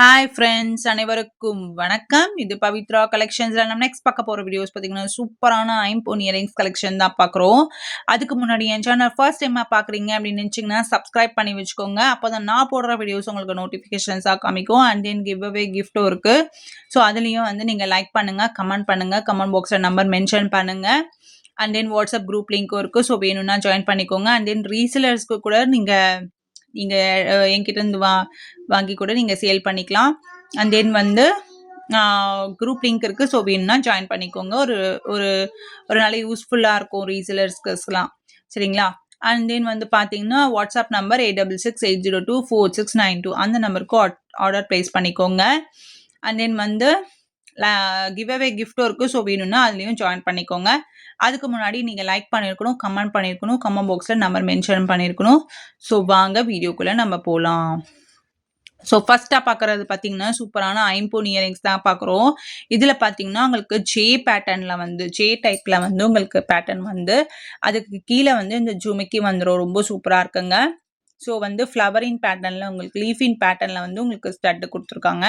Hi friends அனைவருக்கும் வணக்கம். இது பவித்ரா கலெக்ஷன்ஸில் நம்ம நெக்ஸ்ட் பார்க்க போகிற வீடியோஸ் பார்த்தீங்கன்னா சூப்பரான ஐம்போன் இயரிங்ஸ் கலெக்ஷன் தான் பார்க்குறோம். அதுக்கு முன்னாடி என் சேனல் ஃபர்ஸ்ட் டைமாக பார்க்குறீங்க அப்படின்னு நினச்சிங்கன்னா சப்ஸ்கிரைப் பண்ணி வச்சுக்கோங்க. அப்போ தான் நான் போடுற வீடியோஸ் உங்களுக்கு நோட்டிஃபிகேஷன்ஸாக காமிக்கும். அண்ட் தென் கிவ் அவே கிஃப்ட்டும் இருக்குது ஸோ அதுலேயும் வந்து நீங்கள் லைக் பண்ணுங்கள் கமெண்ட் பண்ணுங்கள் கமெண்ட் பாக்ஸில் நம்பர் மென்ஷன் பண்ணுங்கள் அண்ட் தென் வாட்ஸ்அப் குரூப் லிங்க்கும் இருக்குது ஸோ வேணும்னா ஜாயின் பண்ணிக்கோங்க. அண்ட் தென் ரீசேலர்ஸ்க்கு கூட நீங்கள் நீங்கள் என்கிட்ட இருந்து வா வாங்கி கூட நீங்கள் சேல் பண்ணிக்கலாம். அண்ட் தென் வந்து குரூப் லிங்க் இருக்குது ஸோ வேணும்னா ஜாயின் பண்ணிக்கோங்க. ஒரு ஒரு ஒரு நல்ல யூஸ்ஃபுல்லாக இருக்கும். ரீசேலர்ஸ்க்குலாம் சரிங்களா? அண்ட் தென் வந்து பார்த்தீங்கன்னா WhatsApp number eight double six eight zero two four six nine two அந்த நம்பருக்கு ஆர்டர் ப்ளேஸ் பண்ணிக்கோங்க. அண்ட் தென் வந்து கிவ் அவே கிஃப்ட்டும் இருக்குது ஸோ வேணும்னா அதுலேயும் ஜாயின் பண்ணிக்கோங்க. அதுக்கு முன்னாடி நீங்கள் லைக் பண்ணியிருக்கணும் கமெண்ட் பண்ணியிருக்கணும் கமெண்ட் பாக்ஸில் நம்பர் மென்ஷன் பண்ணியிருக்கணும் ஸோ வாங்க வீடியோக்குள்ளே நம்ம போகலாம் ஸோ ஃபஸ்ட்டாக பார்க்குறது பார்த்தீங்கன்னா சூப்பரான ஐம்போன் இயரிங்ஸ் தான் பார்க்குறோம் இதில் பார்த்தீங்கன்னா உங்களுக்கு ஜே பேட்டர்னில் வந்து ஜே டைப்பில் வந்து உங்களுக்கு பேட்டர்ன் வந்து அதுக்கு கீழே வந்து இந்த ஜுமிக்கி வந்துடும் ரொம்ப சூப்பராக இருக்குங்க. ஸோ வந்து ஃப்ளவரிங் பேட்டர்னில் உங்களுக்கு லீஃபின் பேட்டர்னில் வந்து உங்களுக்கு ஸ்டட்டு கொடுத்துருக்காங்க.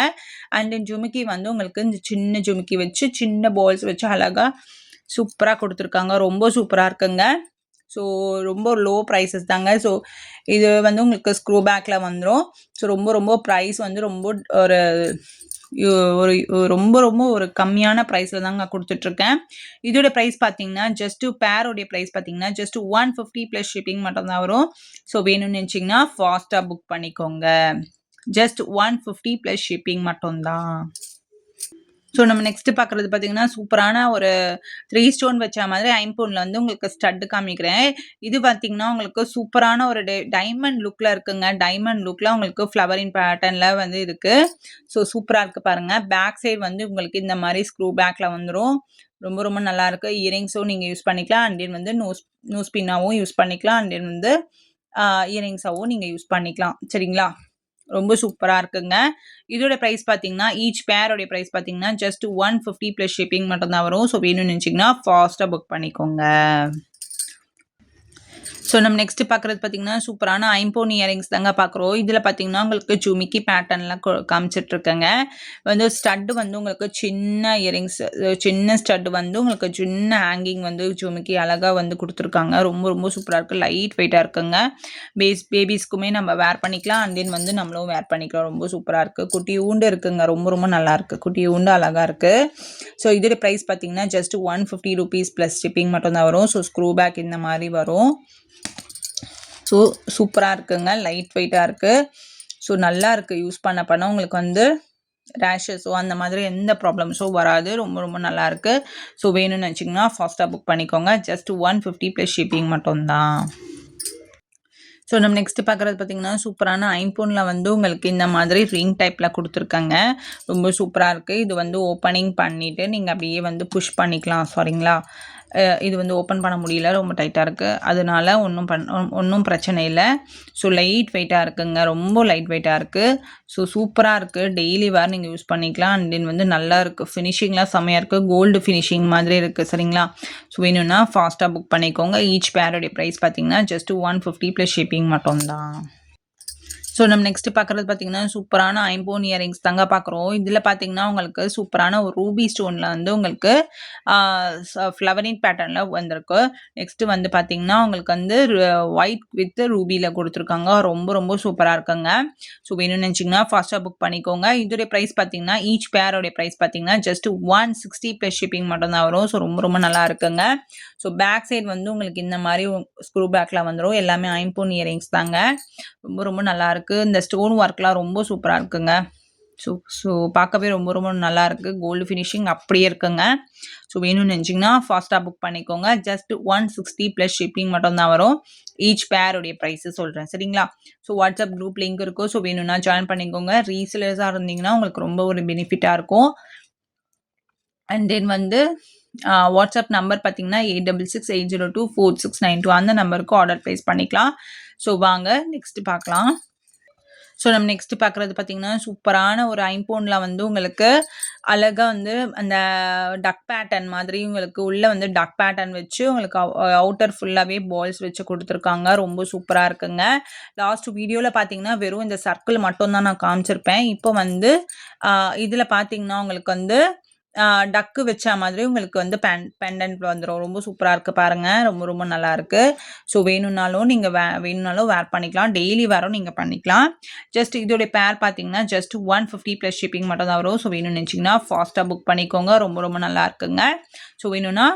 அண்ட் ஜுமுக்கி ஜுமிக்கி வந்து உங்களுக்கு இந்த சின்ன ஜுமிக்கி வச்சு சின்ன பால்ஸ் வச்சு அழகாக சூப்பராக கொடுத்துருக்காங்க. ரொம்ப சூப்பராக இருக்குங்க. ஸோ ரொம்ப லோ ப்ரைஸஸ் தாங்க. ஸோ இது வந்து உங்களுக்கு ஸ்க்ரூ பேக்கில் வந்துடும் ஸோ ரொம்ப ரொம்ப ப்ரைஸ் வந்து ரொம்ப ஒரு ஒரு ரொம்ப ரொம்ப ஒரு கம்மியான ப்ரைஸில் தாங்க கொடுத்துட்ருக்கேன். இதோட ப்ரைஸ் பார்த்தீங்கன்னா ஜஸ்ட்டு பேரோடைய ப்ரைஸ் பார்த்தீங்கன்னா just one fifty plus shipping மட்டும் தான் வரும். ஸோ வேணும்னு நினச்சிங்கன்னா ஃபாஸ்ட்டாக புக் பண்ணிக்கோங்க. Just one fifty plus shipping மட்டும்தான் ஸோ நம்ம நெக்ஸ்ட் பார்க்குறது பார்த்தீங்கன்னா சூப்பரான ஒரு த்ரீ ஸ்டோன் வச்ச மாதிரி ஐம்பூனில் வந்து உங்களுக்கு ஸ்டட்டு காமிக்கிறேன். இது பார்த்தீங்கன்னா உங்களுக்கு சூப்பரான ஒரு டைமண்ட் லுக்கில் இருக்குங்க. டைமண்ட் லுக்கில் உங்களுக்கு ஃப்ளவரிங் பேட்டர்னில் வந்து இருக்குது ஸோ சூப்பராக இருக்குது பாருங்கள் பேக் சைடு வந்து உங்களுக்கு இந்த மாதிரி ஸ்க்ரூ பேக்கில் வந்துடும் ரொம்ப ரொம்ப நல்லாயிருக்கு இயரிங்ஸும் நீங்கள் யூஸ் பண்ணிக்கலாம். அண்ட் தென் வந்து நோஸ் நோஸ் பின்னாவும் யூஸ் பண்ணிக்கலாம். அண்ட் தென் வந்து இயரிங்ஸாகவும் நீங்கள் யூஸ் பண்ணிக்கலாம். சரிங்களா? ரொம்ப சூப்பராக இருக்குங்க. இதோட ப்ரைஸ் பார்த்தீங்கன்னா ஈச் பேரோடைய ப்ரைஸ் பார்த்தீங்கன்னா just one fifty plus shipping மட்டும்தான் வரும். ஸோ வேணும்னு நினச்சிங்கன்னா ஃபாஸ்ட்டாக புக் பண்ணிக்கோங்க. ஸோ நம்ம நெக்ஸ்ட் பார்க்குறது பார்த்தீங்கன்னா சூப்பரான ஐம்போன் இயரிங்ஸ் தாங்க பார்க்குறோம். இதில் பார்த்தீங்கன்னா உங்களுக்கு ஜுமிக்கி பேட்டர்ன்லாம் காமிச்சிட்ருக்கேங்க. வந்து ஸ்டட்டு வந்து உங்களுக்கு சின்ன இயரிங்ஸ் சின்ன ஸ்டட்டு வந்து உங்களுக்கு சின்ன ஹேங்கிங் வந்து ஜுமிக்கி அழகாக வந்து கொடுத்துருக்காங்க. ரொம்ப ரொம்ப சூப்பராக இருக்குது லைட் வெயிட்டாக இருக்குங்க. பேஸ் பேபிஸ்க்குமே நம்ம வேர் பண்ணிக்கலாம். அண்ட் தென் வந்து நம்மளும் வேர் பண்ணிக்கலாம். ரொம்ப சூப்பராக இருக்குது குட்டி ஊண்டு இருக்குங்க. ரொம்ப ரொம்ப நல்லா இருக்குது குட்டி ஊண்டு அழகாக இருக்குது ஸோ இதோட ப்ரைஸ் பார்த்தீங்கன்னா just one fifty rupees plus shipping மட்டும்தான் வரும். ஸோ ஸ்க்ரூ பேக் இந்த மாதிரி வரும். ஸோ சூப்பராக இருக்குங்க. லைட் வெயிட்டாக இருக்குது ஸோ நல்லா இருக்குது யூஸ் பண்ண பண்ண உங்களுக்கு வந்து ரேஷஸோ அந்த மாதிரி எந்த ப்ராப்ளம்ஸோ வராது. ரொம்ப ரொம்ப நல்லாயிருக்கு ஸோ வேணும்னு வச்சிங்கன்னா ஃபாஸ்ட்டாக புக் பண்ணிக்கோங்க. Just one fifty plus shipping மட்டும்தான். ஸோ நம்ம நெக்ஸ்ட்டு பார்க்குறது பார்த்திங்கன்னா சூப்பரான ஐஃபோனில் வந்து உங்களுக்கு இந்த மாதிரி ரிங் டைப்பில் கொடுத்துருக்காங்க. ரொம்ப சூப்பராக இருக்குது இது வந்து ஓப்பனிங் பண்ணிவிட்டு நீங்கள் அப்படியே வந்து புஷ் பண்ணிக்கலாம். சாரிங்களா இது வந்து ஓப்பன் பண்ண முடியல ரொம்ப டைட்டாக இருக்குது அதனால ஒன்றும் பண் ஒன்றும் பிரச்சனை இல்லை. ஸோ லைட் வெயிட்டாக இருக்குங்க. ரொம்ப லைட் வெயிட்டாக இருக்குது ஸோ சூப்பராக இருக்குது டெய்லி வேறு நீங்கள் யூஸ் பண்ணிக்கலாம். அண்ட் தென் வந்து நல்லா இருக்குது ஃபினிஷிங்லாம் செம்மையாக இருக்குது கோல்டு ஃபினிஷிங் மாதிரி இருக்குது சரிங்களா? ஸோ வேணும்னா ஃபாஸ்ட்டாக புக் பண்ணிக்கோங்க. ஈச் பேரோடைய ப்ரைஸ் பார்த்தீங்கன்னா just one fifty plus shipping மட்டும்தான். ஸோ நம்ம நெக்ஸ்ட் பார்க்குறது பார்த்தீங்கன்னா சூப்பரான ஐம்போன் இயரிங்ஸ் தாங்க பார்க்குறோம் இதில் பார்த்தீங்கன்னா உங்களுக்கு சூப்பரான ஒரு ரூபி ஸ்டோனில் வந்து உங்களுக்கு ஃப்ளவரிங் பேட்டர்னில் வந்திருக்கு. நெக்ஸ்ட்டு வந்து பார்த்தீங்கன்னா உங்களுக்கு வந்து ஒயிட் வித் ரூபியில் கொடுத்துருக்காங்க. ரொம்ப ரொம்ப சூப்பராக இருக்குங்க. ஸோ வேணும்னு நினச்சிங்கன்னா ஃபாஸ்ட்டாக புக் பண்ணிக்கோங்க. இதோடைய ப்ரைஸ் பார்த்தீங்கன்னா ஈச் பேரோடைய ப்ரைஸ் பார்த்தீங்கன்னா just one sixty plus shipping மட்டும் தான் வரும். ஸோ ரொம்ப ரொம்ப நல்லா இருக்குங்க. ஸோ பேக் சைடு வந்து உங்களுக்கு இந்த மாதிரி ஸ்க்ரூ பேக்கில் வந்துடும் எல்லாமே ஐம்போன் இயரிங்ஸ் தாங்க. ரொம்ப ரொம்ப நல்லா இருக்குது இந்த ஸ்டோன் ஒர்க்லாம் ரொம்ப சூப்பராக இருக்குங்க. ஸோ ஸோ பார்க்கவே ரொம்ப ரொம்ப நல்லா இருக்குது கோல்டு ஃபினிஷிங் அப்படியே இருக்குங்க. ஸோ வேணும்னு நினச்சிங்கன்னா ஃபாஸ்ட்டாக புக் பண்ணிக்கோங்க. Just one sixty plus shipping மட்டும்தான் வரும். ஈச் பேருடைய ப்ரைஸு சொல்கிறேன் சரிங்களா? ஸோ வாட்ஸ்அப் குரூப் லிங்க் இருக்கும். ஸோ வேணும்னா ஜாயின் பண்ணிக்கோங்க. ரீசேலர்ஸாக இருந்தீங்கன்னா உங்களுக்கு ரொம்ப ஒரு பெனிஃபிட்டாக இருக்கும். அண்ட் தென் வந்து வாட்ஸ்அப் நம்பர் பார்த்தீங்கன்னா eight double six eight zero two four six nine two அந்த நம்பருக்கு ஆர்டர் ப்ளேஸ் பண்ணிக்கலாம். ஸோ வாங்க நெக்ஸ்ட் பார்க்கலாம். ஸோ நம்ம நெக்ஸ்ட் பார்க்குறது பார்த்தீங்கன்னா சூப்பரான ஒரு ஐம்பவுண்டில் வந்து உங்களுக்கு அழகாக வந்து அந்த டக் பேட்டர்ன் மாதிரி உங்களுக்கு உள்ளே வந்து டக் பேட்டர்ன் வச்சு உங்களுக்கு அவுட்டர் ஃபுல்லாகவே பால்ஸ் வச்சு கொடுத்துருக்காங்க. ரொம்ப சூப்பராக இருக்குங்க. லாஸ்ட் வீடியோவில் பார்த்தீங்கன்னா வெறும் இந்த சர்க்கிள் மட்டும் தான் நான் காமிச்சிருப்பேன். இப்போ வந்து இதில் பார்த்தீங்கன்னா உங்களுக்கு வந்து டக்கு வச்ச மாதிரி உங்களுக்கு வந்து பென் பெண்டன்ட் வந்துடும் ரொம்ப சூப்பராக இருக்குது பாருங்கள் ரொம்ப ரொம்ப நல்லா இருக்குது ஸோ வேணும்னாலும் நீங்கள் வே வேணும்னாலும் வேர் பண்ணிக்கலாம். டெய்லி வேரும் நீங்கள் பண்ணிக்கலாம். ஜஸ்ட் இதோடைய பேர் பார்த்தீங்கன்னா just one fifty plus shipping மட்டும் தான் வரும். ஸோ வேணும்னு நினச்சிங்கன்னா ஃபாஸ்ட்டாக புக் பண்ணிக்கோங்க. ரொம்ப ரொம்ப நல்லா இருக்குங்க. ஸோ வேணும்னா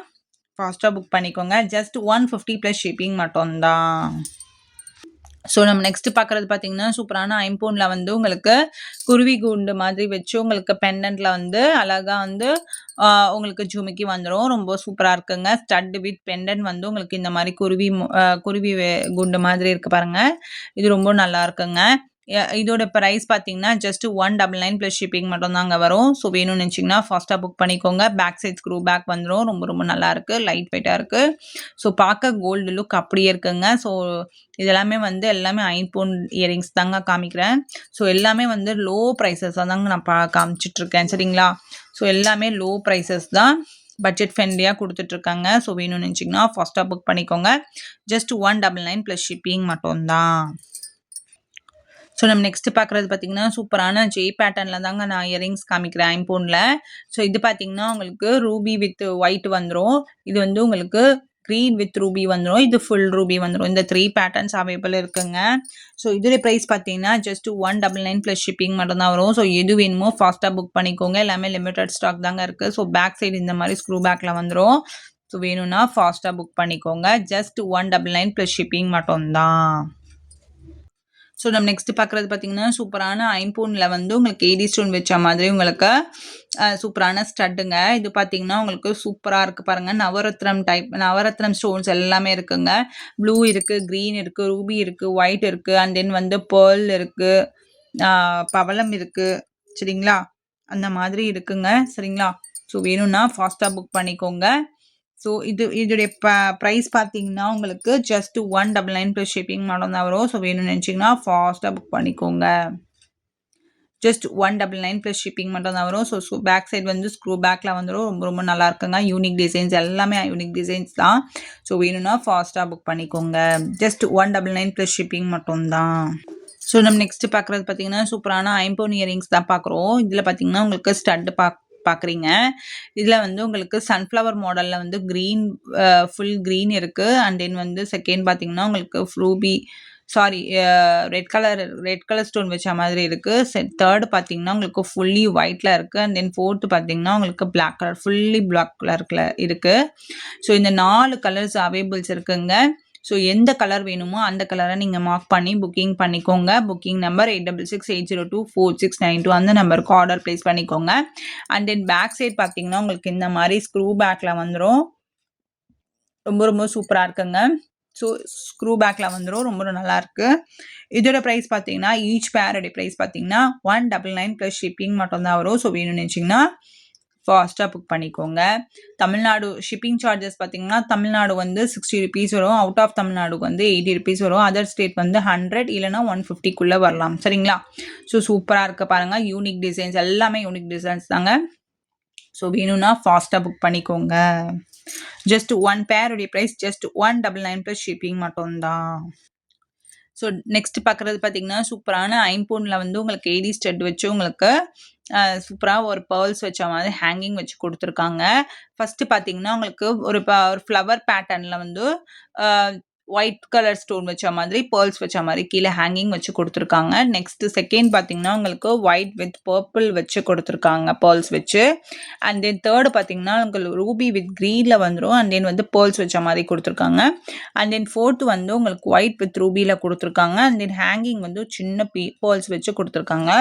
ஃபாஸ்ட்டாக புக் பண்ணிக்கோங்க. Just one fifty plus shipping மட்டும்தான். ஸோ நம்ம நெக்ஸ்ட் பார்க்குறது பார்த்தீங்கன்னா சூப்பரான ஐம்போனில் வந்து உங்களுக்கு குருவி குண்டு மாதிரி வச்சு உங்களுக்கு பெண்டன்ட்டில் வந்து அழகாக வந்து உங்களுக்கு ஜுமிக்கி வந்துடும் ரொம்ப சூப்பராக இருக்குங்க. ஸ்டட் வித் பெண்டன் வந்து உங்களுக்கு இந்த மாதிரி குருவி குருவி குண்டு மாதிரி இருக்கு பாருங்கள் இது ரொம்ப நல்லா இருக்குங்க. இதோட ப்ரைஸ் பார்த்தீங்கன்னா just one double nine plus shipping மட்டும் தாங்க வரும். ஸோ வேணும்னு நினச்சிங்கன்னா ஃபஸ்ட்டாக புக் பண்ணிக்கோங்க. பேக் சைட் ஸ்க்ரூ பேக் வந்துடும் ரொம்ப ரொம்ப நல்லா இருக்குது லைட் வெயிட்டாக இருக்குது ஸோ பார்க்க கோல்டு லுக் அப்படியே இருக்குங்க. ஸோ இதெல்லாமே வந்து எல்லாமே ஐபோன் இயரிங்ஸ் தாங்க காமிக்கிறேன். ஸோ எல்லாமே வந்து லோ ப்ரைஸஸ் தாங்க நான் பா காமிச்சிட்ருக்கேன். சரிங்களா? ஸோ எல்லாமே லோ ப்ரைஸஸ் தான். பட்ஜெட் ஃப்ரெண்ட்லியாக கொடுத்துட்ருக்காங்க. ஸோ வேணும்னு நினச்சிங்கன்னா ஃபஸ்ட்டாக புக் பண்ணிக்கோங்க. Just one double nine plus shipping மட்டும்தான். ஸோ நம்ம நெக்ஸ்ட் பார்க்குறது பார்த்தீங்கன்னா சூப்பரான ஜே பேட்டர்னில் தாங்க நான் இயரிங்ஸ் காமிக்கிறேன் ஐம்போனில். ஸோ இது பார்த்தீங்கன்னா உங்களுக்கு ரூபி வித் ஒயிட் வந்துடும் இது வந்து உங்களுக்கு க்ரீன் வித் ரூபி வந்துடும் இது ஃபுல் ரூபி வந்துடும் இந்த த்ரீ பேட்டர்ன்ஸ் அவைலபிள் இருக்குங்க. ஸோ இதோடைய ப்ரைஸ் பார்த்தீங்கன்னா just one double nine plus shipping மட்டும் தான் வரும். ஸோ எது வேணுமோ ஃபாஸ்ட்டாக புக் பண்ணிக்கோங்க. எல்லாமே லிமிடெட் ஸ்டாக் தாங்க இருக்குது ஸோ பேக் சைடு இந்த மாதிரி ஸ்க்ரூ பேக்கில் வந்துடும் ஸோ வேணும்னா ஃபாஸ்ட்டாக புக் பண்ணிக்கோங்க. Just one double nine plus shipping மட்டும்தான் ஸோ நம்ம நெக்ஸ்ட் பார்க்குறது பார்த்தீங்கன்னா சூப்பரான ஐம்பூனில் வந்து உங்களுக்கு ஏடி ஸ்டோன் வச்ச மாதிரி உங்களுக்கு சூப்பரான ஸ்டட்டுங்க. இது பார்த்தீங்கன்னா உங்களுக்கு சூப்பராக இருக்குது பாருங்கள் நவரத்னம் டைப் நவரத்னம் ஸ்டோன்ஸ் எல்லாமே இருக்குங்க. ப்ளூ இருக்குது க்ரீன் இருக்குது ரூபி இருக்குது ஒயிட் இருக்குது அண்ட் தென் வந்து பேர்ல் இருக்குது பவளம் இருக்குது சரிங்களா? அந்த மாதிரி இருக்குங்க. சரிங்களா? ஸோ வேணும்னா ஃபாஸ்ட்டாக புக் பண்ணிக்கோங்க. ஸோ இது இதோடைய ப ப்ரைஸ் பார்த்தீங்கன்னா உங்களுக்கு just one double nine plus shipping மட்டும் தான் வரும். ஸோ வேணும்னு நினச்சிங்கன்னா ஃபாஸ்ட்டாக புக் பண்ணிக்கோங்க. Just one double nine plus shipping மட்டும் தான் வரும். ஸோ ஸோ பேக் சைட் வந்து ஸ்க்ரூ பேக்கில் வந்துடும் ரொம்ப ரொம்ப நல்லா இருக்குங்க. யூனிக் டிசைன்ஸ் எல்லாமே யூனிக் டிசைன்ஸ் தான். ஸோ வேணும்னா ஃபாஸ்ட்டாக புக் பண்ணிக்கோங்க. Just one double nine plus shipping மட்டும்தான். ஸோ நம்ம நெக்ஸ்ட் பார்க்குறது பார்த்தீங்கன்னா சூப்பரான ஐம்போன் இயரிங்ஸ் தான் பார்க்குறோம் இதில் பார்த்தீங்கன்னா உங்களுக்கு ஸ்டட் பார்க்க பார்க்குறீங்க இதில் வந்து உங்களுக்கு சன்ஃப்ளவர் மாடலில் வந்து க்ரீன் ஃபுல் க்ரீன் இருக்குது அண்ட் தென் வந்து செகண்ட் பார்த்தீங்கன்னா உங்களுக்கு ruby sorry red colour red colour stone வச்ச மாதிரி இருக்குது செ தேர்டு பார்த்தீங்கன்னா உங்களுக்கு ஃபுல்லி ஒயிட்டில் இருக்குது அண்ட் தென் ஃபோர்த்து பார்த்தீங்கன்னா உங்களுக்கு பிளாக் கலர் ஃபுல்லி பிளாக் கலரில் இருக்குது ஸோ இந்த நாலு கலர்ஸ் அவைலபிள்ஸ் இருக்குங்க. ஸோ எந்த கலர் வேணுமோ அந்த கலரை நீங்கள் மார்க் பண்ணி புக்கிங் பண்ணிக்கோங்க. Booking number eight double six eight zero two four six nine two அந்த நம்பருக்கு ஆர்டர் ப்ளேஸ் பண்ணிக்கோங்க. அண்ட் தென் பேக் சைட் பார்த்தீங்கன்னா உங்களுக்கு இந்த மாதிரி ஸ்க்ரூ பேக்கில் வந்துடும் ரொம்ப ரொம்ப சூப்பராக இருக்குங்க. ஸோ ஸ்க்ரூ பேக்கில் வந்துடும் ரொம்ப நல்லாயிருக்கு இதோட ப்ரைஸ் பார்த்தீங்கன்னா ஈச் பேரோடைய ப்ரைஸ் பார்த்தீங்கன்னா one double nine plus shipping மட்டும்தான் வரும். ஸோ வேணும்னு நினச்சிங்கன்னா ஃபாஸ்ட்டாக புக் பண்ணிக்கோங்க. தமிழ்நாடு ஷிப்பிங் சார்ஜஸ் பார்த்தீங்கன்னா தமிழ்நாடு வந்து சிக்ஸ்டி ருபீஸ் வரும். அவுட் ஆஃப் தமிழ்நாடுக்கு வந்து எயிட்டி ருபீஸ் வரும். அதர் ஸ்டேட் வந்து ஹண்ட்ரட் இல்லைனா ஒன் ஃபிஃப்டிக்குள்ளே வரலாம். சரிங்களா? ஸோ சூப்பராக இருக்க பாருங்கள் யூனிக் டிசைன்ஸ் எல்லாமே யூனிக் டிசைன்ஸ் தாங்க. ஸோ வேணும்னா ஃபாஸ்ட்டாக புக் பண்ணிக்கோங்க. ஜஸ்ட் ஒன் பேருடைய price just one double nine plus shipping மட்டும்தான். ஸோ நெக்ஸ்ட் பார்க்குறது பார்த்தீங்கன்னா சூப்பரான ஐம்பூனில் வந்து உங்களுக்கு ஏடி ஸ்டெட் வச்சு உங்களுக்கு சூப்பராக ஒரு பேர்ல்ஸ் வச்ச மாதிரி ஹேங்கிங் வச்சு கொடுத்துருக்காங்க. ஃபஸ்ட்டு பார்த்தீங்கன்னா உங்களுக்கு ஒரு ஒரு ஃப்ளவர் பேட்டர்னில் வந்து ஒயிட் கலர் ஸ்டோன் வச்ச மாதிரி பேர்ல்ஸ் வச்ச மாதிரி கீழே ஹேங்கிங் வச்சு கொடுத்துருக்காங்க. நெக்ஸ்ட் செகண்ட் பார்த்தீங்கன்னா உங்களுக்கு ஒயிட் வித் பர்பிள் வச்சு கொடுத்துருக்காங்க பேர்ல்ஸ் வச்சு. அண்ட் தென் தேர்டு பார்த்தீங்கன்னா உங்களுக்கு ரூபி வித் க்ரீனில் வந்துடும் அண்ட் தென் வந்து பேர்ல்ஸ் வச்ச மாதிரி கொடுத்துருக்காங்க. அண்ட் தென் ஃபோர்த்து வந்து உங்களுக்கு ஒயிட் வித் ரூபியில் கொடுத்துருக்காங்க. அண்ட் தென் ஹேங்கிங் வந்து சின்ன பீ பேர்ல்ஸ் வச்சு கொடுத்துருக்காங்க.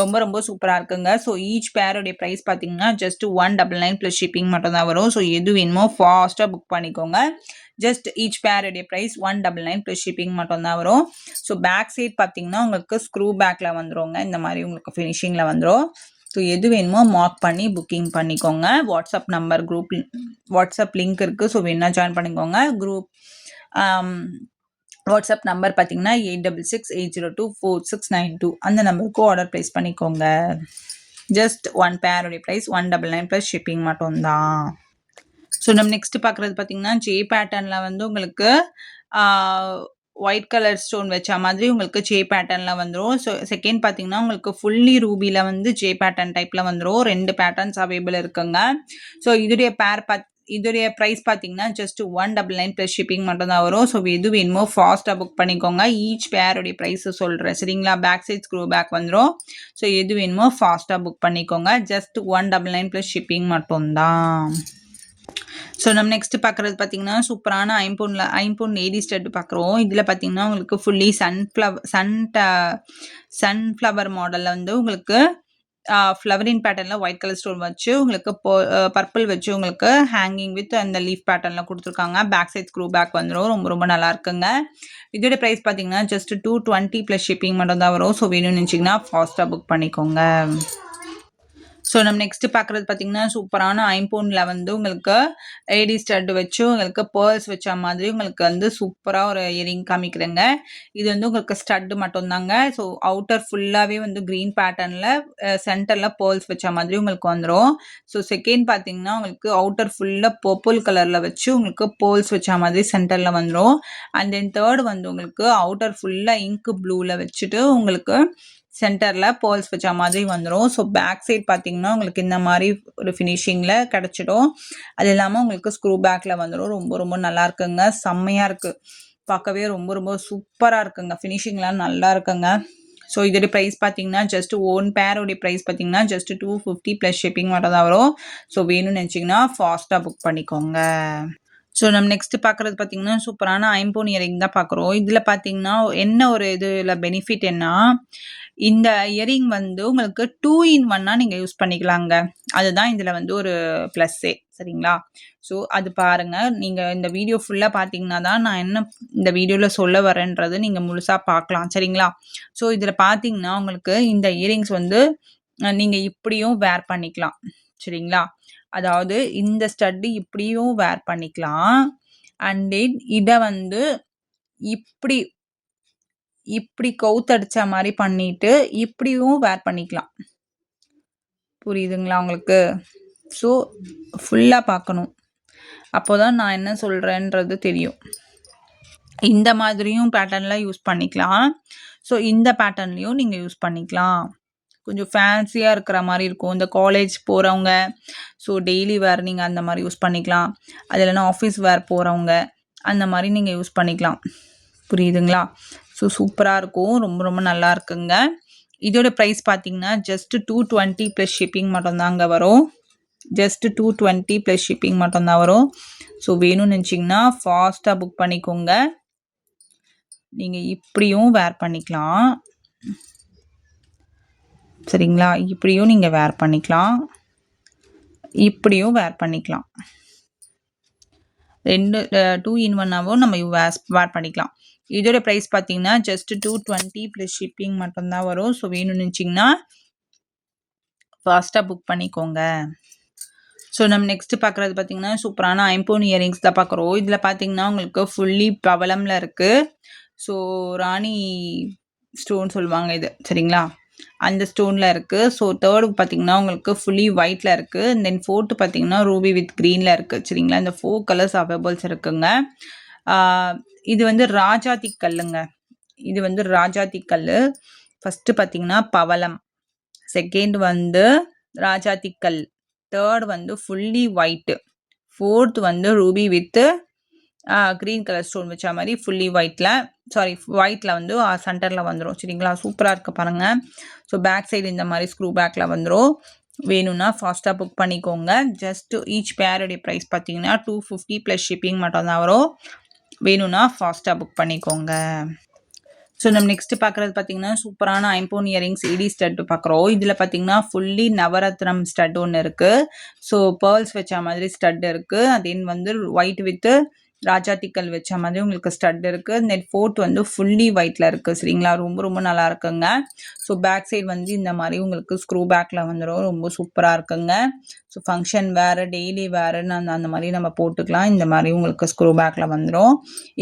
ரொம்ப ரொம்ப சூப்பராக இருக்குங்க. ஸோ ஈச் பேருடைய ப்ரைஸ் பார்த்தீங்கன்னா just one double nine plus shipping மட்டும் தான் வரும். ஸோ எது வேணுமோ ஃபாஸ்ட்டாக புக் பண்ணிக்கோங்க. ஜஸ்ட் ஈச் பேருடைய price one double nine plus shipping மட்டும் தான் வரும். ஸோ பேக் சைட் பார்த்தீங்கன்னா உங்களுக்கு ஸ்க்ரூ பேக்கில் வந்துருங்க. இந்த மாதிரி உங்களுக்கு ஃபினிஷிங்கில் வந்துடும் ஸோ எது வேணுமோ மார்க் பண்ணி புக்கிங் பண்ணிக்கோங்க. WhatsApp number group WhatsApp link இருக்குது ஸோ வேணா ஜாயின் பண்ணிக்கோங்க. குரூப் வாட்ஸ்அப் நம்பர் பார்த்தீங்கன்னா eight double six eight zero two four six nine two அந்த நம்பருக்கு ஆர்டர் ப்ளேஸ் பண்ணிக்கோங்க. ஜஸ்ட் ஒன் பேருடைய price one double nine plus shipping மட்டும்தான். ஸோ நம்ம நெக்ஸ்ட் பார்க்குறது பார்த்தீங்கன்னா ஜே பேட்டர்னில் வந்து உங்களுக்கு ஒயிட் கலர் ஸ்டோன் வச்ச மாதிரி உங்களுக்கு ஜே பேட்டர்னில் வந்துடும் ஸோ செகண்ட் பார்த்தீங்கன்னா உங்களுக்கு ஃபுல்லி ரூபியில் வந்து ஜே பேட்டர்ன் டைப்பில் வந்துடும் ரெண்டு பேட்டர்ன்ஸ் அவைபிள் இருக்குங்க. ஸோ இதுடைய பேர் பத் இதோடைய ப்ரைஸ் பார்த்தீங்கன்னா just one double nine plus shipping மட்டும் தான் வரும். ஸோ எது வேணுமோ ஃபாஸ்ட்டாக புக் பண்ணிக்கோங்க. ஈச் பேருடைய ப்ரைஸை சொல்கிறேன் சரிங்களா? பேக் சைட் ஸ்க்ரூ பேக் வந்துடும் ஸோ எது வேணுமோ ஃபாஸ்ட்டாக புக் பண்ணிக்கோங்க. Just one double nine plus shipping மட்டும்தான். ஸோ நம்ம நெக்ஸ்ட் பார்க்குறது பார்த்தீங்கன்னா சூப்பரான ஐம்பொன்ல ஐம்பூன் லேடி ஸ்டட் பார்க்குறோம் இதில் பார்த்தீங்கன்னா உங்களுக்கு ஃபுல்லி சன்ஃப்ளவர் சன் சன்ஃப்ளவர் மாடலில் வந்து உங்களுக்கு ஃப்ளவரின் பேட்டர்னில் ஒயிட் கலர் ஸ்டோன் வச்சு உங்களுக்கு பர்பிள் வச்சு உங்களுக்கு ஹேங்கிங் வித் அந்த லீஃப் பேட்டர்னில் கொடுத்துருக்காங்க. பேக் சைட் ஸ்க்ரூ பேக் வந்துடும் ரொம்ப ரொம்ப நல்லா இருக்குங்க. இதோட ப்ரைஸ் பார்த்தீங்கன்னா just two twenty plus shipping மட்டும் தான் வரும். ஸோ வேணும்னு நினச்சிங்கன்னா ஃபாஸ்ட்டாக புக் பண்ணிக்கோங்க. ஸோ நம்ம நெக்ஸ்ட் பார்க்குறது பார்த்தீங்கன்னா சூப்பரான ஐம்போனில் வந்து உங்களுக்கு ஏடி ஸ்டட் வச்சு உங்களுக்கு பேர்ஸ் வச்ச மாதிரி உங்களுக்கு வந்து சூப்பராக ஒரு இயரிங் காமிக்கிறேங்க. இது வந்து உங்களுக்கு ஸ்டட்டு மட்டும்தாங்க. ஸோ அவுட்டர் ஃபுல்லாகவே வந்து க்ரீன் பேட்டர்னில் சென்டரில் பேர்ல்ஸ் வச்ச மாதிரி உங்களுக்கு வந்துடும் ஸோ செகண்ட் பார்த்தீங்கன்னா உங்களுக்கு அவுட்டர் ஃபுல்லாக பர்பிள் கலரில் வச்சு உங்களுக்கு பேர்ல்ஸ் வச்ச மாதிரி சென்டரில் வந்துடும் அண்ட் தென் தேர்ட் வந்து உங்களுக்கு அவுட்டர் ஃபுல்லாக இங்க் ப்ளூவில் வச்சுட்டு உங்களுக்கு சென்டரில் பேர்ல்ஸ் வச்ச மாதிரி வந்துடும் ஸோ பேக் சைட் பார்த்தீங்கன்னா உங்களுக்கு இந்த மாதிரி ஒரு ஃபினிஷிங்கில் கிடச்சிடும். அது இல்லாமல் உங்களுக்கு ஸ்க்ரூ பேக்கில் வந்துடும் ரொம்ப ரொம்ப நல்லா இருக்குங்க. செம்மையாக இருக்குது பார்க்கவே ரொம்ப ரொம்ப சூப்பராக இருக்குங்க. ஃபினிஷிங்லாம் நல்லா இருக்குங்க. ஸோ இதோட ப்ரைஸ் பார்த்தீங்கன்னா ஜஸ்ட் ஓன் பேரோடைய ப்ரைஸ் பார்த்தீங்கன்னா just two fifty plus shipping மட்டும் வரும். ஸோ வேணும்னு நினச்சிங்கன்னா ஃபாஸ்ட்டாக புக் பண்ணிக்கோங்க. ஸோ நம்ம நெக்ஸ்ட் பார்க்குறது பார்த்தீங்கன்னா சூப்பரான ஐம்போன் இயரிங் தான் பார்க்குறோம் இதில் பார்த்தீங்கன்னா என்ன ஒரு இதில் பெனிஃபிட் என்ன இந்த இயரிங் வந்து உங்களுக்கு டூ இன் ஒன்னாக நீங்கள் யூஸ் பண்ணிக்கலாங்க. அதுதான் இதில் வந்து ஒரு ப்ளஸ்ஸே சரிங்களா? ஸோ அது பாருங்கள் நீங்கள் இந்த வீடியோ ஃபுல்லாக பார்த்தீங்கன்னா தான் நான் என்ன இந்த வீடியோவில் சொல்ல வரேன்றது நீங்கள் முழுசாக பார்க்கலாம் சரிங்களா? ஸோ இதில் பார்த்தீங்கன்னா உங்களுக்கு இந்த இயரிங்ஸ் வந்து நீங்கள் இப்படியும் வேர் பண்ணிக்கலாம் சரிங்களா? அதாவது இந்த ஸ்டட்டு இப்படியும் வேர் பண்ணிக்கலாம். அண்ட் தென் இதை வந்து இப்படி இப்படி கவுத்தடிச்ச மாதிரி பண்ணிட்டு இப்படியும் வேர் பண்ணிக்கலாம். புரியுதுங்களா உங்களுக்கு? ஸோ ஃபுல்லாக பார்க்கணும். அப்போ தான் நான் என்ன சொல்கிறேன்றது தெரியும். இந்த மாதிரியும் பேட்டர்னில் யூஸ் பண்ணிக்கலாம். ஸோ இந்த பேட்டர்ன்லேயும் நீங்கள் யூஸ் பண்ணிக்கலாம். கொஞ்சம் ஃபேன்சியாக இருக்கிற மாதிரி இருக்கும். இந்த காலேஜ் போகிறவங்க ஸோ டெய்லி வேர் நீங்கள் அந்த மாதிரி யூஸ் பண்ணிக்கலாம். அது இல்லைன்னா ஆஃபீஸ் வேர் போகிறவங்க அந்த மாதிரி நீங்கள் யூஸ் பண்ணிக்கலாம். புரியுதுங்களா? ஸோ சூப்பராக இருக்கும். ரொம்ப ரொம்ப நல்லா இருக்குங்க. இதோட ப்ரைஸ் பார்த்தீங்கன்னா just two twenty plus shipping மட்டும்தாங்க வரும். Just two twenty plus shipping மட்டும்தான் வரும். ஸோ வேணும்னு நினச்சிங்கன்னா ஃபாஸ்ட்டாக புக் பண்ணிக்கோங்க. நீங்கள் இப்படியும் வேர் பண்ணிக்கலாம். சரிங்களா? இப்படியும் நீங்கள் வேர் பண்ணிக்கலாம். இப்படியும் வேர் பண்ணிக்கலாம். ரெண்டு டூ இன் ஒன்னாகவும் நம்ம வேர் வேர் பண்ணிக்கலாம். இதோட ப்ரைஸ் பார்த்தீங்கன்னா just two twenty plus shipping மட்டும்தான் வரும். ஸோ வேணும்னு நினச்சிங்கன்னா ஃபாஸ்ட்டாக புக் பண்ணிக்கோங்க. ஸோ நம்ம நெக்ஸ்ட் பார்க்குறது பார்த்தீங்கன்னா சூப்பரான ஐம்போன் இயரிங்ஸ் தான் பார்க்குறோம் இதில் பார்த்தீங்கன்னா உங்களுக்கு ஃபுல்லி பவளமில் இருக்குது ஸோ ராணி ஸ்டோன் சொல்லுவாங்க இது. சரிங்களா? அந்த ஸ்டோனில் இருக்குது ஸோ தேர்டு பார்த்தீங்கன்னா உங்களுக்கு ஃபுல்லி ஒயிட்டில் இருக்குது தென் ஃபோர்த்து பார்த்தீங்கன்னா ரூபி வித் க்ரீனில் இருக்குது சரிங்களா? இந்த ஃபோர் கலர்ஸ் அவைபிள்ஸ் இருக்குங்க. இது வந்து ராஜாதி கல்லுங்க. இது வந்து ராஜாதி கல் ஃபஸ்ட்டு பார்த்தீங்கன்னா பவளம். செகண்ட் வந்து ராஜாதி கல். தேர்ட் வந்து ஃபுல்லி ஒயிட்டு ஃபோர்த் வந்து ruby with green colour stone வச்ச மாதிரி ஃபுல்லி ஒயிட்டில் சாரி ஒயிட்டில் வந்து சென்டரில் வந்துடும் சரிங்களா? சூப்பராக இருக்க பாருங்கள் ஸோ பேக் சைடு இந்த மாதிரி ஸ்க்ரூ பேக்கில் வந்துடும் வேணும்னா ஃபாஸ்ட்டாக புக் பண்ணிக்கோங்க. ஜஸ்ட் ஈச் பேருடைய ப்ரைஸ் பார்த்தீங்கன்னா டூ ஃபிஃப்டி ப்ளஸ் ஷிப்பிங் மட்டும் தான் வரும். வேணும்னா ஃபாஸ்ட்டாக புக் பண்ணிக்கோங்க. ஸோ நம்ம நெக்ஸ்ட் பார்க்குறது பார்த்தீங்கன்னா சூப்பரான ஐம்போன் இயரிங்ஸ் இடி ஸ்டட் பார்க்குறோம் இதில் பார்த்தீங்கன்னா ஃபுல்லி நவரத்னம் ஸ்டட் ஒன்று இருக்குது ஸோ பேர்ல்ஸ் வச்ச மாதிரி ஸ்டட் இருக்குது தென் வந்து ஒயிட் வித்து ராஜாத்திக்கல் வச்ச மாதிரி உங்களுக்கு ஸ்டட் இருக்குது நெட் ஃபோர்ட் வந்து ஃபுல்லி ஒயிட்டில் இருக்குது சரிங்களா? ரொம்ப ரொம்ப நல்லா இருக்குங்க. ஸோ பேக் சைடு வந்து இந்த மாதிரி உங்களுக்கு ஸ்க்ரூ பேக்கில் வந்துடும் ரொம்ப சூப்பராக இருக்குங்க. ஸோ ஃபங்க்ஷன் வேறு டெய்லி வேறுன்னு அந்த அந்த மாதிரி நம்ம போட்டுக்கலாம். இந்த மாதிரி உங்களுக்கு ஸ்க்ரூ பேக்கில் வந்துடும்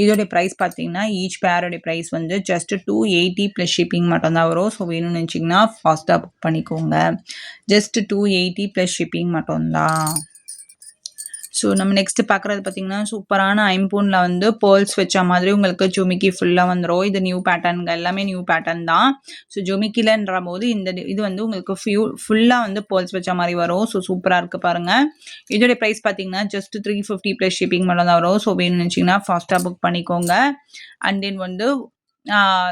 இதோடைய ப்ரைஸ் பார்த்தீங்கன்னா ஈச் பேரோடைய ப்ரைஸ் வந்து just two eighty plus shipping மட்டும்தான் வரும். ஸோ வேணும்னு நினச்சிங்கன்னா ஃபாஸ்ட்டாக புக் பண்ணிக்கோங்க. Just two eighty plus shipping மட்டும்தான். ஸோ நம்ம நெக்ஸ்ட் பார்க்குறது பார்த்தீங்கன்னா சூப்பரான ஐம்பூனில் வந்து பேர்ல்ஸ் வச்ச மாதிரி உங்களுக்கு ஜுமிக்கி ஃபுல்லாக வந்துடும் இது நியூ பேட்டர்னுங்க எல்லாமே நியூ பேட்டர்ன் தான். ஸோ ஜுமிக்கிலன்ற போது இந்த இது வந்து உங்களுக்கு ஃபியூ ஃபுல்லாக வந்து பேர்ல்ஸ் வச்ச மாதிரி வரும். ஸோ சூப்பராக இருக்குது பாருங்கள் இதோடைய ப்ரைஸ் பார்த்தீங்கன்னா just three fifty plus shipping மட்டும் தான் வரும். ஸோ வேணும்னு நினச்சிங்கன்னா ஃபாஸ்ட்டாக புக் பண்ணிக்கோங்க. அண்ட் தென் வந்து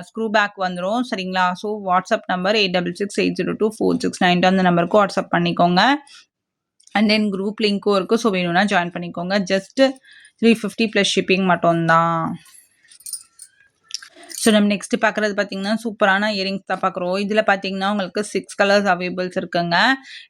ஸ்க்ரூ பேக் வந்துடும் சரிங்களா? So WhatsApp number eight double six eight zero two four six nine அந்த நம்பருக்கு வாட்ஸ்அப் பண்ணிக்கோங்க. அண்ட் தென் குரூப் லிங்க்கும் இருக்குது ஸோ வேணும்னா ஜாயின் பண்ணிக்கோங்க. Just three fifty plus shipping மட்டும்தான். ஸோ நம்ம நெக்ஸ்ட் பார்க்குறது பார்த்தீங்கன்னா சூப்பரான இயரிங்ஸ் தான் பார்க்குறோம். இதில் பார்த்தீங்கன்னா உங்களுக்கு சிக்ஸ் கலர்ஸ் அவைலபிள்ஸ் இருக்குங்க.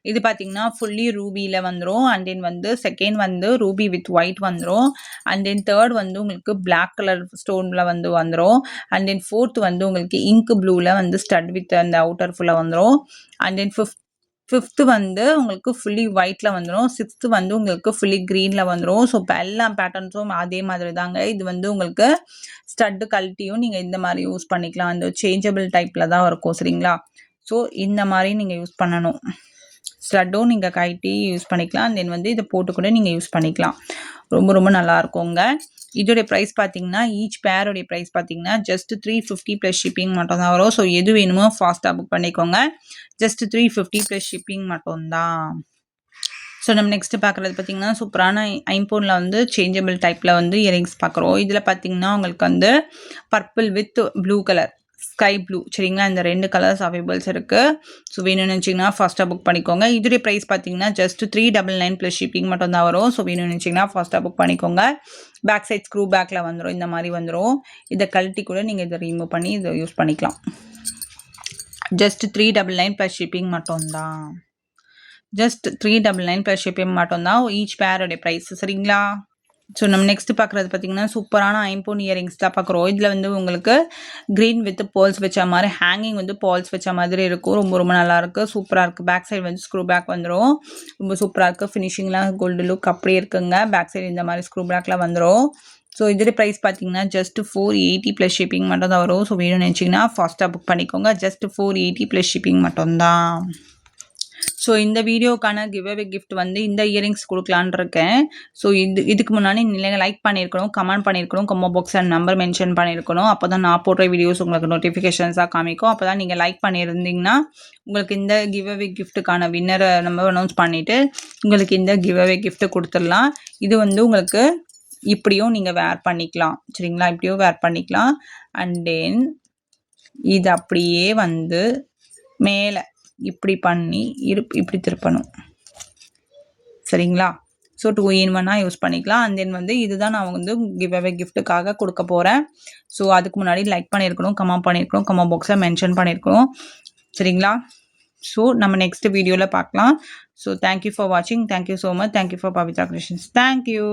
இது பார்த்தீங்கன்னா ஃபுல்லி ரூபியில் வந்துடும் அண்ட் தென் வந்து செகண்ட் வந்து ரூபி வித் ஒயிட் வந்துடும் அண்ட் தென் தேர்ட் வந்து உங்களுக்கு பிளாக் கலர் ஸ்டோனில் வந்து வந்துடும் அண்ட் தென் ஃபோர்த் வந்து உங்களுக்கு இங்க் ப்ளூவில் வந்து ஸ்டட் வித் அந்த அவுட்டர் ஃபுல்லாக வந்துடும் அண்ட் தென் ஃபிஃப்த் ஃபிஃப்த்து வந்து உங்களுக்கு ஃபுல்லி ஒயிட்டில் வந்துடும் சிக்ஸ்த்து வந்து உங்களுக்கு ஃபுல்லி க்ரீனில் வந்துடும் ஸோ இப்போ எல்லா பேட்டர்ன்ஸும் அதே மாதிரி தாங்க. இது வந்து உங்களுக்கு ஸ்டட்டு கழட்டியும் நீங்கள் இந்த மாதிரி யூஸ் பண்ணிக்கலாம். அந்த சேஞ்சபிள் டைப்பில் தான் இருக்கும் சரிங்களா? ஸோ இந்த மாதிரி நீங்கள் யூஸ் பண்ணணும். ஸ்லட்டும் நீங்கள் கழட்டி யூஸ் பண்ணிக்கலாம். தென் வந்து இதை போட்டு கூட நீங்கள் யூஸ் பண்ணிக்கலாம். ரொம்ப ரொம்ப நல்லா இருக்குங்க. இதோடைய ப்ரைஸ் பார்த்தீங்கன்னா ஈச் பேரோடைய ப்ரைஸ் பார்த்தீங்கன்னா just three fifty plus shipping மட்டும் தான் வரும். ஸோ எது வேணுமோ ஃபாஸ்ட்டாக புக் பண்ணிக்கோங்க. Just three fifty plus shipping மட்டும்தான். ஸோ நம்ம நெக்ஸ்ட் பார்க்குறது பார்த்தீங்கன்னா சூப்பரான ஐம்போனில் வந்து சேஞ்சபிள் டைப்பில் வந்து இயரிங்ஸ் பார்க்குறோம் இதில் பார்த்தீங்கன்னா உங்களுக்கு வந்து purple with blue colour sky blue சரிங்களா? இந்த ரெண்டு கலர்ஸ் அவைபிள்ஸ் இருக்குது ஸோ வேணும்னு நினச்சிங்கன்னா ஃபஸ்ட்டாக புக் பண்ணிக்கோங்க. இதுடைய ப்ரைஸ் பார்த்தீங்கன்னா just three double nine plus shipping மட்டும் தான் வரும். ஸோ வேணும்னு நினச்சிங்கன்னா ஃபஸ்ட்டாக புக் பண்ணிக்கோங்க. பேக் சைட் ஸ்க்ரூ பேக்கில் வந்துடும் இந்த மாதிரி வந்துடும் இதை கழட்டி கூட நீங்கள் இதை ரிமூவ் பண்ணி இதை யூஸ் பண்ணிக்கலாம். Just three double nine plus shipping மட்டும்தான் just three double nine plus shipping மட்டும்தான் ஈச் பேரோடைய ப்ரைஸ் சரிங்களா? ஸோ நம்ம நெக்ஸ்ட் பார்க்குறது பார்த்தீங்கன்னா சூப்பரான ஐம்போன் இயரிங்ஸ் தான் பார்க்குறோம் இதில் வந்து உங்களுக்கு க்ரீன் வித் பால்ஸ் வச்ச மாதிரி ஹேங்கிங் வந்து பால்ஸ் வச்ச மாதிரி இருக்கும். ரொம்ப ரொம்ப நல்லாயிருக்கு சூப்பராக இருக்குது பேக் சைடு வந்து ஸ்க்ரூ பேக் வந்துடும் ரொம்ப சூப்பராக இருக்குது ஃபினிஷிங்லாம் கோல்டு லுக் அப்படியே இருக்குங்க. பேக் சைடு இந்த மாதிரி ஸ்க்ரூ பேக்லாம் வந்துடும் ஸோ இதோட ப்ரைஸ் பார்த்தீங்கன்னா just four eighty plus shipping மட்டும் தான் வரும். ஸோ வேணும்னு நினச்சிங்கன்னா ஃபாஸ்ட்டாக புக் பண்ணிக்கோங்க. Just four eighty plus shipping மட்டும்தான். ஸோ இந்த வீடியோக்கான கிவ்அவே கிஃப்ட் வந்து இந்த இயரிங்ஸ் கொடுக்கலான் இருக்கேன். ஸோ இது இதுக்கு முன்னாடி நீங்கள் லைக் பண்ணியிருக்கணும் கமெண்ட் பண்ணியிருக்கணும் combo box and number mention பண்ணியிருக்கணும். அப்போ தான் நான் போடுற வீடியோஸ் உங்களுக்கு நோட்டிஃபிகேஷன்ஸாக காமிக்கும். அப்போ தான் நீங்கள் லைக் பண்ணியிருந்தீங்கன்னா உங்களுக்கு இந்த கிவ்அவே கிஃப்ட்டுக்கான வின்னரை நம்ம அனௌன்ஸ் பண்ணிவிட்டு உங்களுக்கு இந்த கிவ் அவே கிஃப்ட்டு கொடுத்துடலாம். இது வந்து உங்களுக்கு இப்படியும் நீங்கள் வேர் பண்ணிக்கலாம். சரிங்களா? இப்படியும் வேர் பண்ணிக்கலாம். அண்ட் தென் இது அப்படியே வந்து மேலே இப்படி பண்ணி இரு இப்படி திருப்பணும். சரிங்களா? ஸோ டூ இன் ஒன்னாக யூஸ் பண்ணிக்கலாம். அண்ட் தென் வந்து இதுதான் நான் வந்து கிவ் அவே கிஃப்ட்டுக்காக கொடுக்க போகிறேன் ஸோ அதுக்கு முன்னாடி லைக் பண்ணியிருக்கணும் கமெண்ட் பண்ணியிருக்கணும் கமெண்ட் பாக்ஸில் மென்ஷன் பண்ணியிருக்கணும் சரிங்களா? ஸோ நம்ம நெக்ஸ்ட் வீடியோவில் பார்க்கலாம். ஸோ தேங்க்யூ ஃபார் வாட்சிங் thank you so much thank you for Pavithra Krishnan's thank you